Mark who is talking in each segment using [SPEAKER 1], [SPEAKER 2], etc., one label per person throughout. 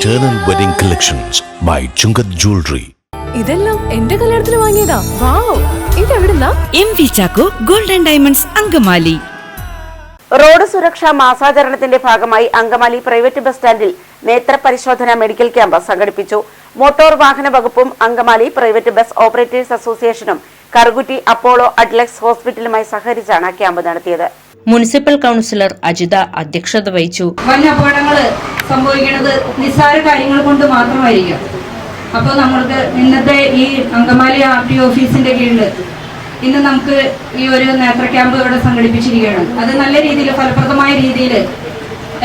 [SPEAKER 1] Eternal Wedding Collections by Chungath Jewelry.
[SPEAKER 2] ഇതെല്ലാം എന്റെ കല്യാണത്തിന് വാങ്ങിയതാ. Wow ഇതെവിടുന്നാ?
[SPEAKER 3] M V Chacko golden diamonds Angamaly.
[SPEAKER 4] Road സുരക്ഷാ മാസാചരണത്തിന്റെ ഭാഗമായി അങ്കമാലി പ്രൈവറ്റ് ബസ് സ്റ്റാൻഡിൽ നേത്ര പരിശോധന മെഡിക്കൽ ക്യാമ്പ് സംഘടിപ്പിച്ചു. മോട്ടോർ വാഹന വകുപ്പും അങ്കമാലി പ്രൈവറ്റ് ബസ് ഓപ്പറേറ്റേഴ്സ് അസോസിയേഷനും കറുകുറ്റി അപ്പോളോ അഡ്ലക്സ് ഹോസ്പിറ്റലുമായി സഹകരിച്ചാണ് ക്യാമ്പ് നടത്തിയത്.
[SPEAKER 5] മുനിസിപ്പൽ കൗൺസിലർ അജിത അധ്യക്ഷത വഹിച്ചു.
[SPEAKER 6] വൻ അപകടങ്ങൾ സംഭവിക്കുന്നത് നിസ്സാര കാര്യങ്ങൾ കൊണ്ട് മാത്രമായിരിക്കും. അപ്പോൾ നമ്മൾക്ക് ഇന്നത്തെ ഈ അങ്കമാലി ആർ ടി ഓഫീസിന്റെ കീഴിൽ ഇന്ന് നമുക്ക് ഈ ഒരു നേത്ര ക്യാമ്പ് ഇവിടെ സംഘടിപ്പിച്ചിരിക്കുകയാണ്. അത് നല്ല രീതിയിൽ ഫലപ്രദമായ രീതിയിൽ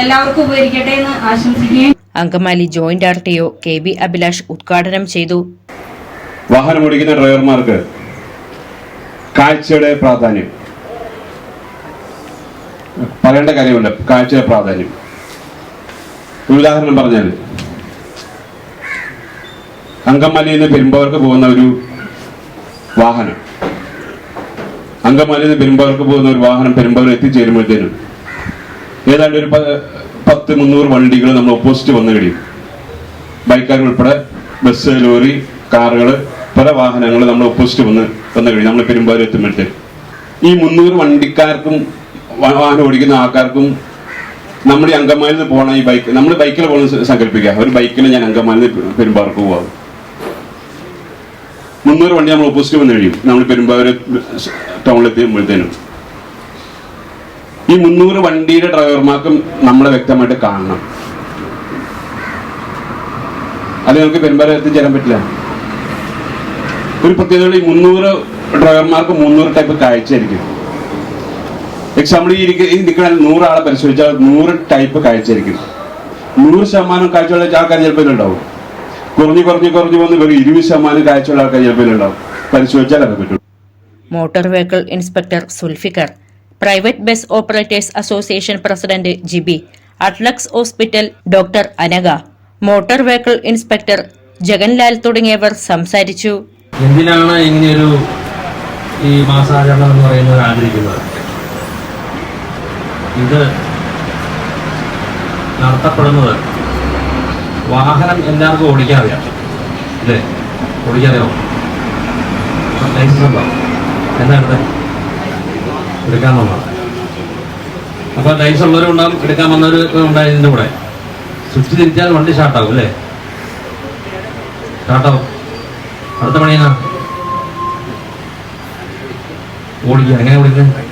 [SPEAKER 6] എല്ലാവർക്കും ഉപകരിക്കട്ടെ എന്ന് ആശംസിക്കുകയും
[SPEAKER 5] Angamaly joint R T O K B Abhilash ഉദ്ഘാടനം ചെയ്തു.
[SPEAKER 7] വാഹനം ഓടിക്കുന്ന ഡ്രൈവർമാർക്ക് കാഴ്ചയുടെ പ്രാധാന്യം. പറയേണ്ട കാര്യമുണ്ട് കാഴ്ചയുടെ പ്രാധാന്യം. ഒരു ഉദാഹരണം പറഞ്ഞാൽ അങ്കമാലിയിൽ നിന്ന് പെരുമ്പവർക്ക് പോകുന്ന ഒരു വാഹനം. അങ്കമാലിയിൽ നിന്ന് പെരുമ്പവർക്ക് പോകുന്ന ഒരു വാഹനം പെരുമ്പാവൂർ എത്തിച്ചേരുമ്പോഴത്തേനും ഏതാണ്ട് ഒരു പത്ത് മുന്നൂറ് വണ്ടികൾ നമ്മൾ ഓപ്പോസിറ്റ് വന്നു കഴിയും. ബൈക്കാർ ഉൾപ്പെടെ ബസ് ലോറി കാറുകൾ പല വാഹനങ്ങൾ നമ്മൾ ഓപ്പോസിറ്റ് വന്ന് വന്നു കഴിയും. നമ്മൾ പെരുമ്പാവൂർ എത്തുമ്പോഴത്തേക്കും ഈ മുന്നൂറ് വണ്ടിക്കാർക്കും വാഹനം ഓടിക്കുന്ന ആൾക്കാർക്കും നമ്മുടെ അങ്കമാലിൽ നിന്ന് പോകണ ഈ ബൈക്ക് നമ്മൾ ബൈക്കിൽ പോകണം സങ്കല്പിക്കുക. ഒരു ബൈക്കിൽ ഞാൻ അങ്കമാലിൽ നിന്ന് പെരുമ്പാവൂർക്ക് പോവാം. മുന്നൂറ് വണ്ടി നമ്മൾ ഓപ്പോസിറ്റ് വന്ന് കഴിയും. നമ്മൾ പെരുമ്പാവൂർ ടൗണിലെത്തിയുമ്പോഴത്തേനും ഈ മുന്നൂറ് വണ്ടിയുടെ ഡ്രൈവർമാർക്കും നമ്മളെ വ്യക്തമായിട്ട് കാണണം. അത് നമുക്ക് പെരുമ്പാവൂർ എത്തിച്ചേരാൻ പറ്റില്ല? ഒരു പ്രത്യേകത ഈ മുന്നൂറ് ഡ്രൈവർമാർക്ക് മുന്നൂറ് ടൈപ്പ് കാഴ്ചയായിരിക്കും. എക്സാമ്പിൾ ഈ നിൽക്കണ നൂറാളെ പരിശോധിച്ചാൽ നൂറ് ടൈപ്പ് കാഴ്ചയായിരിക്കും. നൂറ് ശതമാനം കാഴ്ചയുള്ള ആൾക്കാർ ചിലപ്പോൾ ഉണ്ടാവും കുറഞ്ഞു കുറഞ്ഞു കുറഞ്ഞു വന്ന് വെറും ഇരുപത് ശതമാനം കാഴ്ചയുള്ള ആൾക്കാർ ചിലപ്പോൾ ഉണ്ടാവും പരിശോധിച്ചാൽ അത് പറ്റും.
[SPEAKER 5] Motor vehicle inspector Sulfikar private bus operators association president Jibi Adlux hospital doctor Anagha motor vehicle inspector Jaganlal തുടങ്ങിയവർ സംസാരിച്ചു.
[SPEAKER 8] എന്തിനാണ് ഇങ്ങനെയൊരു ഈ മാസാചരണം എന്ന് പറയുന്നത് ആഗ്രഹിക്കുന്നത്? ഇത് നടത്തപ്പെടുന്നത് വാഹനം എല്ലാവർക്കും ഓടിക്കാൻ അറിയാം അല്ലേ ഓടിക്കാൻ ലൈസൻസ് ഉണ്ടോ? എന്താ എടുത്തത് എടുക്കാൻ അപ്പോൾ ലൈസൻസ് ഉള്ളവരും ഉണ്ടാവും എടുക്കാൻ വന്നവർ ഉണ്ടായതിന്റെ കൂടെ. സ്വിച്ച് തിരിച്ചാൽ വണ്ടി സ്റ്റാർട്ടാവും അല്ലേ? സ്റ്റാർട്ടാവും അടുത്ത പണിയെന്നാ? ഓടിക്കുക. എങ്ങനെ ഓടിക്കുന്നത്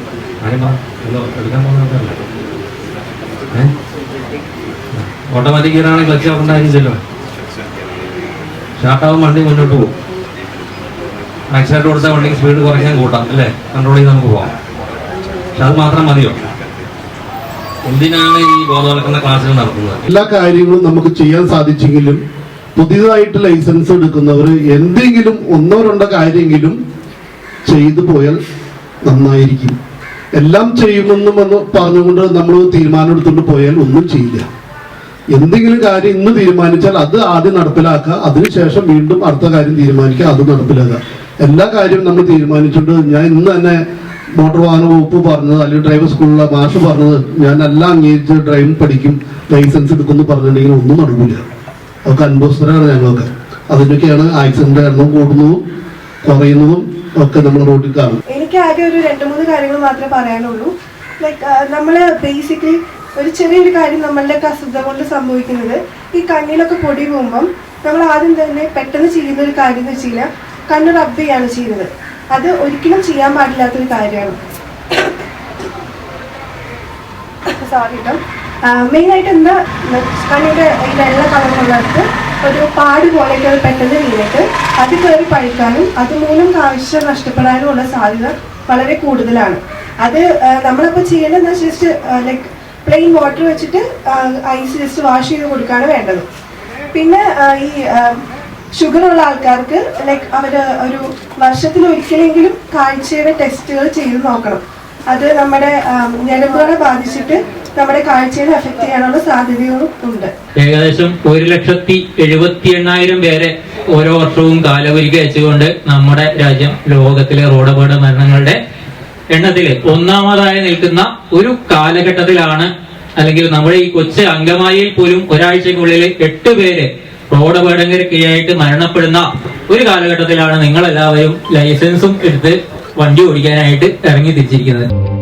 [SPEAKER 8] ഏ? ഓട്ടോമാറ്റിക് ക്ലച്ച് ഉണ്ടായിരിക്കില്ലല്ലോ. സ്റ്റാർട്ടാവും വണ്ടി മുന്നോട്ട് പോകും. ആക്സിഡന്റ് കൊടുത്ത വണ്ടിക്ക് സ്പീഡ് കുറയ്ക്കാൻ കൂട്ടാം അല്ലേ? കൺട്രോൾ ചെയ്ത് നമുക്ക് പോകാം. പക്ഷെ അത് മാത്രം മതിയോ? എന്തിനാണ് ഈ ബോധവൽക്കരണ ക്ലാസ്സുകൾ നടത്തുന്നത്?
[SPEAKER 9] എല്ലാ കാര്യങ്ങളും നമുക്ക് ചെയ്യാൻ സാധിച്ചെങ്കിലും പുതിയതായിട്ട് ലൈസൻസ് എടുക്കുന്നവർ എന്തെങ്കിലും ഒന്നോ രണ്ടോ കാര്യമെങ്കിലും ചെയ്തു പോയാൽ നന്നായിരിക്കും. എല്ലാം ചെയ്യുമെന്ന് വന്ന് പറഞ്ഞുകൊണ്ട് നമ്മൾ തീരുമാനം എടുത്തുകൊണ്ട് പോയാൽ ഒന്നും ചെയ്യില്ല. എന്തെങ്കിലും കാര്യം ഇന്ന് തീരുമാനിച്ചാൽ അത് ആദ്യം നടപ്പിലാക്കുക അതിനുശേഷം വീണ്ടും അടുത്ത കാര്യം തീരുമാനിക്കുക അത് നടപ്പിലാക്കുക. എല്ലാ കാര്യവും നമ്മൾ തീരുമാനിച്ചിട്ട് ഞാൻ ഇന്ന് തന്നെ മോട്ടോർ വാഹന വകുപ്പ് പറഞ്ഞത് അല്ലെങ്കിൽ ഡ്രൈവർ സ്കൂളിലെ മാഷ് പറഞ്ഞത് ഞാൻ എല്ലാം അംഗീകരിച്ച് ഡ്രൈവിംഗ് പഠിക്കും ലൈസൻസ് എടുക്കുമെന്ന് പറഞ്ഞിട്ടുണ്ടെങ്കിൽ ഒന്നും നടക്കില്ല അതൊക്കെ അനുഭവസ്ഥരാണ് ഞങ്ങൾക്ക് അതിനൊക്കെയാണ് ആക്സിഡന്റ് എണ്ണം കൂടുന്നതും കുറയുന്നതും ഒക്കെ നമ്മൾ റോഡിൽ കാണും
[SPEAKER 10] എനിക്ക് ആകെ ഒരു രണ്ട് മൂന്ന് കാര്യങ്ങൾ മാത്രമേ പറയാനുള്ളൂ. ലൈക്ക് നമ്മൾ ബേസിക്കലി ഒരു ചെറിയൊരു കാര്യം നമ്മളുടെ അശ്രദ്ധ കൊണ്ട് സംഭവിക്കുന്നത് ഈ കണ്ണിലൊക്കെ പൊടി പോകുമ്പം നമ്മൾ ആദ്യം തന്നെ പെട്ടെന്ന് ചെയ്യുന്ന ഒരു കാര്യം എന്ന് വെച്ച് കണ്ണ് റബ്ബ് ചെയ്യാണ് ചെയ്യുന്നത്. അത് ഒരിക്കലും ചെയ്യാൻ പാടില്ലാത്തൊരു കാര്യമാണ്. സോറി കേട്ടോ മെയിനായിട്ട് എന്താ കണ്ണിന്റെ ഈ വെള്ള കളറുള്ളവർക്ക് ഒരു പാട് പോലെയൊക്കെ അത് പെട്ടെന്ന് വീണിട്ട് അത് കയറി പഴുക്കാനും അതുമൂലം കാഴ്ച നഷ്ടപ്പെടാനും ഉള്ള സാധ്യത വളരെ കൂടുതലാണ്. അത് നമ്മളപ്പോൾ ചെയ്യേണ്ടത് ജസ്റ്റ് ലൈക്ക് പ്ലെയിൻ വാട്ടർ വെച്ചിട്ട് ഐസ് ജസ്റ്റ് വാഷ് ചെയ്ത് കൊടുക്കുകയാണ് വേണ്ടത്. പിന്നെ ഈ ഷുഗർ ഉള്ള ആൾക്കാർക്ക് ലൈക്ക് അവർ ഒരു വർഷത്തിൽ ഒരിക്കലെങ്കിലും കാഴ്ചയുടെ ടെസ്റ്റുകൾ ചെയ്ത് നോക്കണം. അത് നമ്മുടെ ഞരമ്പുകളെ ബാധിച്ചിട്ട് നമ്മുടെ കാഴ്ചയിൽ എഫക്ട് ചെയ്യാനുള്ള സാധ്യതകളും ഉണ്ട്.
[SPEAKER 11] ഏകദേശം ഒരു ലക്ഷത്തി എഴുപത്തി എണ്ണായിരം പേരെ ഓരോ വർഷവും കാലപുരിക വെച്ചുകൊണ്ട് നമ്മുടെ രാജ്യം ലോകത്തിലെ റോഡപകട മരണങ്ങളുടെ എണ്ണത്തിൽ ഒന്നാമതായി നിൽക്കുന്ന ഒരു കാലഘട്ടത്തിലാണ് അല്ലെങ്കിൽ നമ്മുടെ ഈ കൊച്ചു അങ്കമാലിയിൽ പോലും ഒരാഴ്ചക്കുള്ളിൽ എട്ട് പേര് റോഡ് അപകടങ്ങൾക്കിടയായിട്ട് മരണപ്പെടുന്ന ഒരു കാലഘട്ടത്തിലാണ് നിങ്ങൾ എല്ലാവരും ലൈസൻസും എടുത്ത് വണ്ടി ഓടിക്കാനായിട്ട് ഇറങ്ങി തിരിച്ചിരിക്കുന്നത്.